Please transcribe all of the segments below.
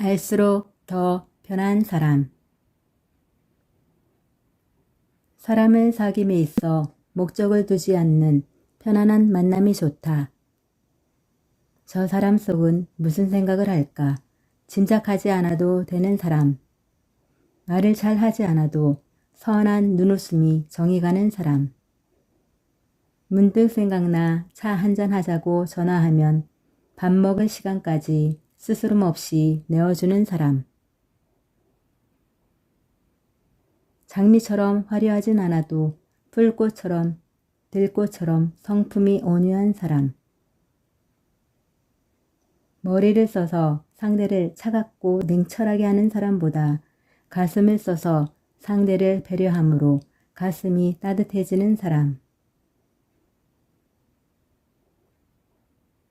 알수록 더 편한 사람. 사람을 사귐에 있어 목적을 두지 않는 편안한 만남이 좋다. 저 사람 속은 무슨 생각을 할까? 짐작하지 않아도 되는 사람. 말을 잘 하지 않아도 선한 눈웃음이 정이 가는 사람. 문득 생각나 차 한잔 하자고 전화하면 밥 먹을 시간까지 스스럼 없이 내어주는 사람. 장미처럼 화려하진 않아도 풀꽃처럼 들꽃처럼 성품이 온유한 사람. 머리를 써서 상대를 차갑고 냉철하게 하는 사람보다 가슴을 써서 상대를 배려함으로 가슴이 따뜻해지는 사람.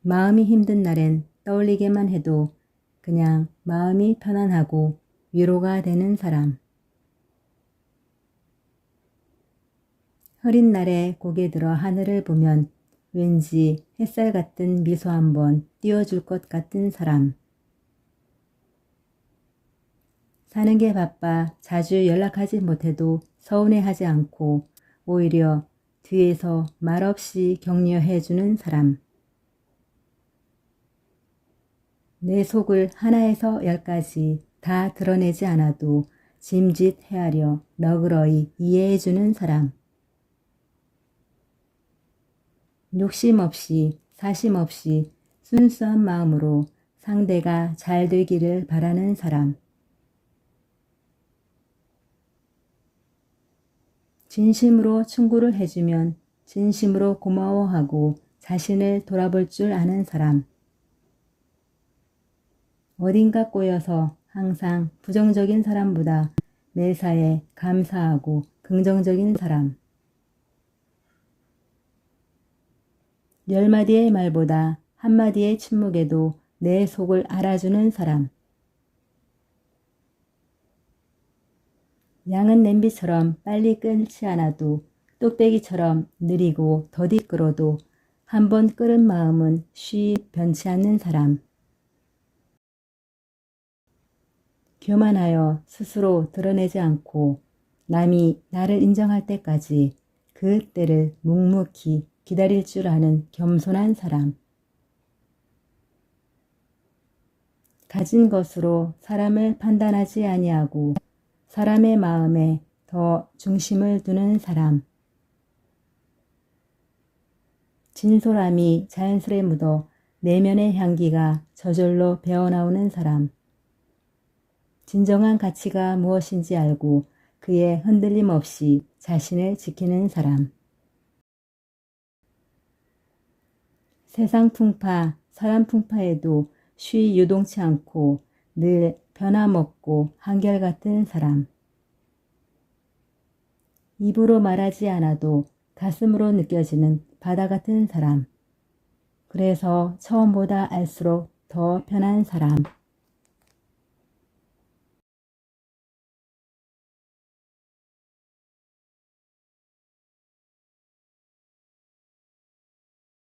마음이 힘든 날엔 떠올리게만 해도 그냥 마음이 편안하고 위로가 되는 사람. 흐린 날에 고개 들어 하늘을 보면 왠지 햇살 같은 미소 한번 띄워줄 것 같은 사람. 사는 게 바빠 자주 연락하지 못해도 서운해하지 않고 오히려 뒤에서 말없이 격려해주는 사람. 내 속을 하나에서 열까지 다 드러내지 않아도 짐짓 헤아려 너그러이 이해해주는 사람. 욕심 없이 사심 없이 순수한 마음으로 상대가 잘 되기를 바라는 사람. 진심으로 충고를 해주면 진심으로 고마워하고 자신을 돌아볼 줄 아는 사람. 어딘가 꼬여서 항상 부정적인 사람보다 매사에 감사하고 긍정적인 사람. 열 마디의 말보다 한 마디의 침묵에도 내 속을 알아주는 사람. 양은 냄비처럼 빨리 끓지 않아도 뚝배기처럼 느리고 더디 끓어도 한 번 끓은 마음은 쉬 변치 않는 사람. 교만하여 스스로 드러내지 않고 남이 나를 인정할 때까지 그 때를 묵묵히 기다릴 줄 아는 겸손한 사람. 가진 것으로 사람을 판단하지 아니하고 사람의 마음에 더 중심을 두는 사람. 진솔함이 자연스레 묻어 내면의 향기가 저절로 배어나오는 사람. 진정한 가치가 무엇인지 알고 그의 흔들림 없이 자신을 지키는 사람. 세상 풍파, 사람 풍파에도 쉬 유동치 않고 늘 변함없고 한결같은 사람. 입으로 말하지 않아도 가슴으로 느껴지는 바다 같은 사람. 그래서 처음보다 알수록 더 편한 사람.